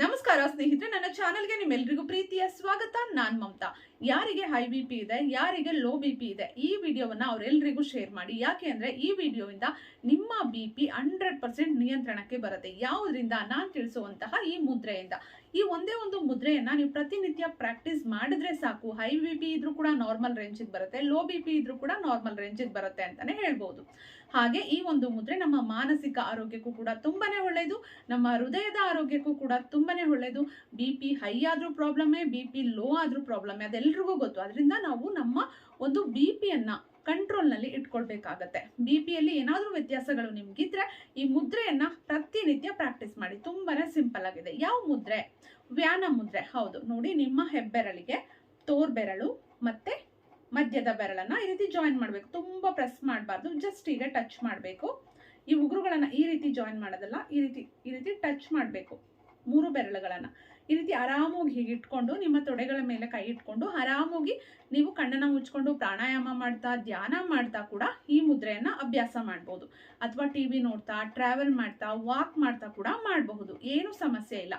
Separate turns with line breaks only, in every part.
ನಮಸ್ಕಾರ ಸ್ನೇಹಿತರೆ, ನನ್ನ ಚಾನಲ್ಗೆ ನಿಮ್ಮೆಲ್ರಿಗೂ ಪ್ರೀತಿಯ ಸ್ವಾಗತ. ನಾನ್ ಮಮತಾ. ಯಾರಿಗೆ ಹೈ ಬಿ ಪಿ ಇದೆ, ಯಾರಿಗೆ ಲೋ ಬಿ ಪಿ ಇದೆ, ಈ ವಿಡಿಯೋವನ್ನ ಅವರೆಲ್ಲರಿಗೂ ಶೇರ್ ಮಾಡಿ. ಯಾಕೆ ಅಂದರೆ, ಈ ವಿಡಿಯೋಯಿಂದ ನಿಮ್ಮ ಬಿ ಪಿ ಹಂಡ್ರೆಡ್ ಪರ್ಸೆಂಟ್ ನಿಯಂತ್ರಣಕ್ಕೆ ಬರುತ್ತೆ. ಯಾವುದರಿಂದ? ನಾನು ತಿಳಿಸುವಂತಹ ಈ ಮುದ್ರೆಯಿಂದ. ಈ ಒಂದೇ ಒಂದು ಮುದ್ರೆಯನ್ನು ನೀವು ಪ್ರತಿನಿತ್ಯ ಪ್ರಾಕ್ಟೀಸ್ ಮಾಡಿದ್ರೆ ಸಾಕು. ಹೈ ಬಿ ಪಿ ಇದ್ರೂ ಕೂಡ ನಾರ್ಮಲ್ ರೇಂಜಿಗೆ ಬರುತ್ತೆ ಲೋ ಬಿ ಪಿ ಇದ್ರೂ ಕೂಡ ನಾರ್ಮಲ್ ರೇಂಜಿಗೆ ಬರುತ್ತೆ ಅಂತಾನೆ ಹೇಳ್ಬೋದು. ಹಾಗೆ ಈ ಒಂದು ಮುದ್ರೆ ನಮ್ಮ ಮಾನಸಿಕ ಆರೋಗ್ಯಕ್ಕೂ ಕೂಡ ತುಂಬಾನೇ ಒಳ್ಳೆಯದು ನಮ್ಮ ಹೃದಯದ ಆರೋಗ್ಯಕ್ಕೂ ಕೂಡ ತುಂಬಾನೇ ಒಳ್ಳೆಯದು ಬಿ ಪಿ ಹೈ ಆದರೂ ಪ್ರಾಬ್ಲಮ್ಮೇ ಬಿ ಪಿ ಲೋ ಆದರೂ ಪ್ರಾಬ್ಲಮ್ಮೇ ಅದೆಲ್ರಿಗೂ ಗೊತ್ತು. ಅದರಿಂದ ನಾವು ನಮ್ಮ ಒಂದು ಬಿ ಪಿಯನ್ನು ಕಂಟ್ರೋಲ್ನಲ್ಲಿ ಇಟ್ಕೊಳ್ಬೇಕಾಗತ್ತೆ. ಬಿ ಪಿಯಲ್ಲಿ ಏನಾದರೂ ವ್ಯತ್ಯಾಸಗಳು ನಿಮಗಿದ್ರೆ ಈ ಮುದ್ರೆಯನ್ನು ಪ್ರತಿನಿತ್ಯ ಪ್ರಾಕ್ಟೀಸ್ ಮಾಡಿ. ತುಂಬಾ ಸಿಂಪಲ್ ಆಗಿದೆ. ಯಾವ ಮುದ್ರೆ? ವ್ಯಾನ ಮುದ್ರೆ. ಹೌದು. ನೋಡಿ, ನಿಮ್ಮ ಹೆಬ್ಬೆರಳಿಗೆ ತೋರ್ ಬೆರಳು ಮತ್ತೆ ಮಧ್ಯದ ಬೆರಳನ್ನ ಈ ರೀತಿ ಜಾಯಿನ್ ಮಾಡಬೇಕು. ತುಂಬಾ ಪ್ರೆಸ್ ಮಾಡಬಾರ್ದು. ಜಸ್ಟ್ ಈಗ ಟಚ್ ಮಾಡಬೇಕು. ಈ ಉಗುರುಗಳನ್ನು ಈ ರೀತಿ ಜಾಯಿನ್ ಮಾಡೋದಲ್ಲ, ಈ ರೀತಿ ಈ ರೀತಿ ಟಚ್ ಮಾಡಬೇಕು. ಈ ರೀತಿ ಆರಾಮಾಗಿ ಹೀಗೆ ಇಟ್ಕೊಂಡು ನಿಮ್ಮ ತೊಡೆಗಳ ಮೇಲೆ ಕೈ ಇಟ್ಕೊಂಡು ಆರಾಮಾಗಿ ನೀವು ಕಣ್ಣನ್ನ ಮುಚ್ಕೊಂಡು ಪ್ರಾಣಾಯಾಮ ಮಾಡ್ತಾ, ಧ್ಯಾನ ಮಾಡ್ತಾ ಕೂಡ ಈ ಮುದ್ರೆಯನ್ನ ಅಭ್ಯಾಸ ಮಾಡ್ಬೋದು. ಅಥವಾ ಟಿ ವಿ ನೋಡ್ತಾ ಟ್ರಾವೆಲ್ ಮಾಡ್ತಾ ವಾಕ್ ಮಾಡ್ತಾ ಕೂಡ ಮಾಡಬಹುದು. ಏನು ಸಮಸ್ಯೆ ಇಲ್ಲ.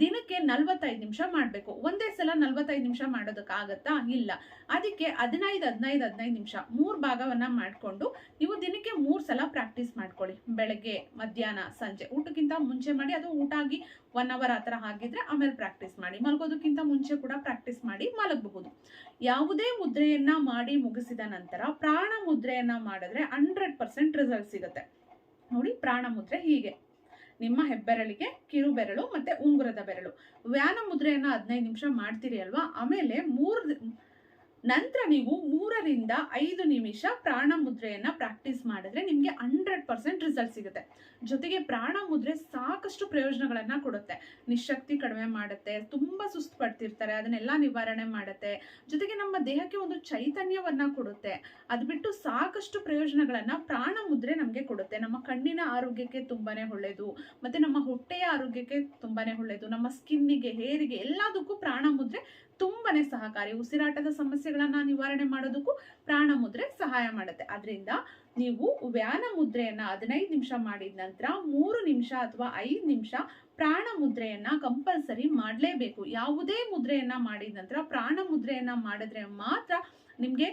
ದಿನಕ್ಕೆ ನಲ್ವತ್ತೈದು ನಿಮಿಷ ಮಾಡಬೇಕು. ಒಂದೇ ಸಲ ನಲ್ವತ್ತೈದು ನಿಮಿಷ ಮಾಡೋದಕ್ಕಾಗತ್ತಾ ಇಲ್ಲ. ಅದಕ್ಕೆ ಹದಿನೈದು ಹದಿನೈದು ಹದಿನೈದು ನಿಮಿಷ ಮೂರು ಭಾಗವನ್ನ ಮಾಡಿಕೊಂಡು ನೀವು ದಿನಕ್ಕೆ ಮೂರು ಸಲ ಪ್ರಾಕ್ಟೀಸ್ ಮಾಡ್ಕೊಳ್ಳಿ. ಬೆಳಗ್ಗೆ, ಮಧ್ಯಾಹ್ನ, ಸಂಜೆ. ಊಟಕ್ಕಿಂತ ಮುಂಚೆ ಮಾಡಿ, ಅದು ಊಟ ಆಗಿ ಒನ್ ಅವರ್ ಆ ಥರ ಆಗಿದ್ರೆ ಆಮೇಲೆ ಪ್ರಾಕ್ಟೀಸ್ ಮಾಡಿ. ಮಲಗೋದಕ್ಕಿಂತ ಮುಂಚೆ ಕೂಡ ಪ್ರಾಕ್ಟೀಸ್ ಮಾಡಿ ಮಲಗಬಹುದು. ಯಾವುದೇ ಮುದ್ರೆಯನ್ನ ಮಾಡಿ ಮುಗಿಸಿದ ನಂತರ ಪ್ರಾಣ ಮುದ್ರೆಯನ್ನ ಮಾಡಿದ್ರೆ ಹಂಡ್ರೆಡ್ ಪರ್ಸೆಂಟ್ ರಿಸಲ್ಟ್ ಸಿಗುತ್ತೆ. ನೋಡಿ ಪ್ರಾಣ ಮುದ್ರೆ ಹೀಗೆ. ನಿಮ್ಮ ಹೆಬ್ಬೆರಳಿಗೆ ಕಿರು ಬೆರಳು ಮತ್ತೆ ಉಂಗುರದ ಬೆರಳು. ವ್ಯಾನ ಮುದ್ರೆಯನ್ನ ಹದಿನೈದು ನಿಮಿಷ ಮಾಡ್ತೀರಿ ಅಲ್ವಾ? ಆಮೇಲೆ ಮೂರು ನಂತರ ನೀವು ಮೂರರಿಂದ ಐದು ನಿಮಿಷ ಪ್ರಾಣ ಮುದ್ರೆಯನ್ನು ಪ್ರಾಕ್ಟೀಸ್ ಮಾಡಿದ್ರೆ ನಿಮಗೆ ಹಂಡ್ರೆಡ್ ಪರ್ಸೆಂಟ್ ರಿಸಲ್ಟ್ ಸಿಗುತ್ತೆ. ಜೊತೆಗೆ ಪ್ರಾಣ ಮುದ್ರೆ ಸಾಕಷ್ಟು ಪ್ರಯೋಜನಗಳನ್ನು ಕೊಡುತ್ತೆ. ನಿಶಕ್ತಿ ಕಡಿಮೆ ಮಾಡುತ್ತೆ, ತುಂಬ ಸುಸ್ತು ಪಡ್ತಿರ್ತಾರೆ, ಅದನ್ನೆಲ್ಲ ನಿವಾರಣೆ ಮಾಡುತ್ತೆ. ಜೊತೆಗೆ ನಮ್ಮ ದೇಹಕ್ಕೆ ಒಂದು ಚೈತನ್ಯವನ್ನು ಕೊಡುತ್ತೆ. ಅದು ಬಿಟ್ಟು ಸಾಕಷ್ಟು ಪ್ರಯೋಜನಗಳನ್ನು ಪ್ರಾಣ ಮುದ್ರೆ ನಮಗೆ ಕೊಡುತ್ತೆ. ನಮ್ಮ ಕಣ್ಣಿನ ಆರೋಗ್ಯಕ್ಕೆ ತುಂಬಾ ಒಳ್ಳೆಯದು ಮತ್ತು ನಮ್ಮ ಹೊಟ್ಟೆಯ ಆರೋಗ್ಯಕ್ಕೆ ತುಂಬಾ ಒಳ್ಳೆಯದು ನಮ್ಮ ಸ್ಕಿನ್ನಿಗೆ ಹೇರಿಗೆ ಎಲ್ಲದಕ್ಕೂ ಪ್ರಾಣ ಮುದ್ರೆ ತುಂಬಾನೇ ಸಹಕಾರಿ. ಉಸಿರಾಟದ ಸಮಸ್ಯೆಗಳನ್ನ ನಿವಾರಣೆ ಮಾಡೋದಕ್ಕೂ ಪ್ರಾಣ ಮುದ್ರೆ ಸಹಾಯ ಮಾಡುತ್ತೆ. ಅದರಿಂದ ನೀವು ವ್ಯಾನ ಮುದ್ರೆಯನ್ನ ಹದಿನೈದು ನಿಮಿಷ ಮಾಡಿದ ನಂತರ ಮೂರು ನಿಮಿಷ ಅಥವಾ ಐದು ನಿಮಿಷ ಪ್ರಾಣ ಮುದ್ರೆಯನ್ನ ಕಂಪಲ್ಸರಿ ಮಾಡಲೇಬೇಕು. ಯಾವುದೇ ಮುದ್ರೆಯನ್ನ ಮಾಡಿದ ನಂತರ ಪ್ರಾಣ ಮುದ್ರೆಯನ್ನ ಮಾಡಿದ್ರೆ ಮಾತ್ರ ನಿಮಗೆ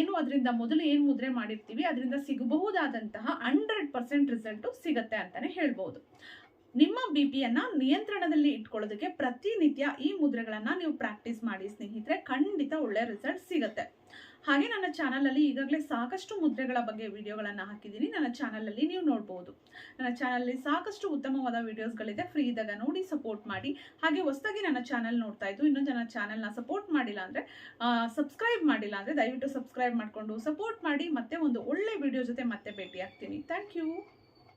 ಏನು ಅದರಿಂದ ಮೊದಲು ಏನು ಮುದ್ರೆ ಮಾಡಿರ್ತೀವಿ, ಅದರಿಂದ ಸಿಗಬಹುದಾದಂತಹ ಹಂಡ್ರೆಡ್ ಪರ್ಸೆಂಟ್ ರಿಸಲ್ಟ್ ಸಿಗತ್ತೆ ಅಂತಾನೆ ಹೇಳ್ಬೋದು. ನಿಮ್ಮ ಬಿ ಪಿಯನ್ನ ನಿಯಂತ್ರಣದಲ್ಲಿ ಇಟ್ಕೊಳ್ಳೋದಕ್ಕೆ ಪ್ರತಿನಿತ್ಯ ಈ ಮುದ್ರೆಗಳನ್ನ ನೀವು ಪ್ರಾಕ್ಟೀಸ್ ಮಾಡಿ ಸ್ನೇಹಿತರೆ, ಖಂಡಿತ ಒಳ್ಳೆ ರಿಸಲ್ಟ್ ಸಿಗುತ್ತೆ. ಹಾಗೆ ನನ್ನ ಚಾನಲಲ್ಲಿ ಈಗಾಗಲೇ ಸಾಕಷ್ಟು ಮುದ್ರೆಗಳ ಬಗ್ಗೆ ವಿಡಿಯೋಗಳನ್ನು ಹಾಕಿದ್ದೀನಿ. ನನ್ನ ಚಾನಲಲ್ಲಿ ನೀವು ನೋಡಬಹುದು ನನ್ನ ಚಾನಲ್ ಅಲ್ಲಿ ಸಾಕಷ್ಟು ಉತ್ತಮವಾದ ವಿಡಿಯೋಸ್ಗಳಿದೆ ಫ್ರೀ ಇದ್ದಾಗ ನೋಡಿ ಸಪೋರ್ಟ್ ಮಾಡಿ. ಹಾಗೆ ಹೊಸದಾಗಿ ನನ್ನ ಚಾನಲ್ ನೋಡ್ತಾ ಇದ್ದು, ಇನ್ನೂ ನನ್ನ ಚಾನಲ್ನ ಸಪೋರ್ಟ್ ಮಾಡಿಲ್ಲ ಅಂದ್ರೆ ಸಬ್ಸ್ಕ್ರೈಬ್ ಮಾಡಿಲ್ಲ ಅಂದ್ರೆ ದಯವಿಟ್ಟು ಸಬ್ಸ್ಕ್ರೈಬ್ ಮಾಡಿಕೊಂಡು ಸಪೋರ್ಟ್ ಮಾಡಿ. ಮತ್ತೆ ಒಂದು ಒಳ್ಳೆ ವಿಡಿಯೋ ಜೊತೆ ಮತ್ತೆ ಭೇಟಿ ಆಗ್ತೀನಿ ಥ್ಯಾಂಕ್ ಯು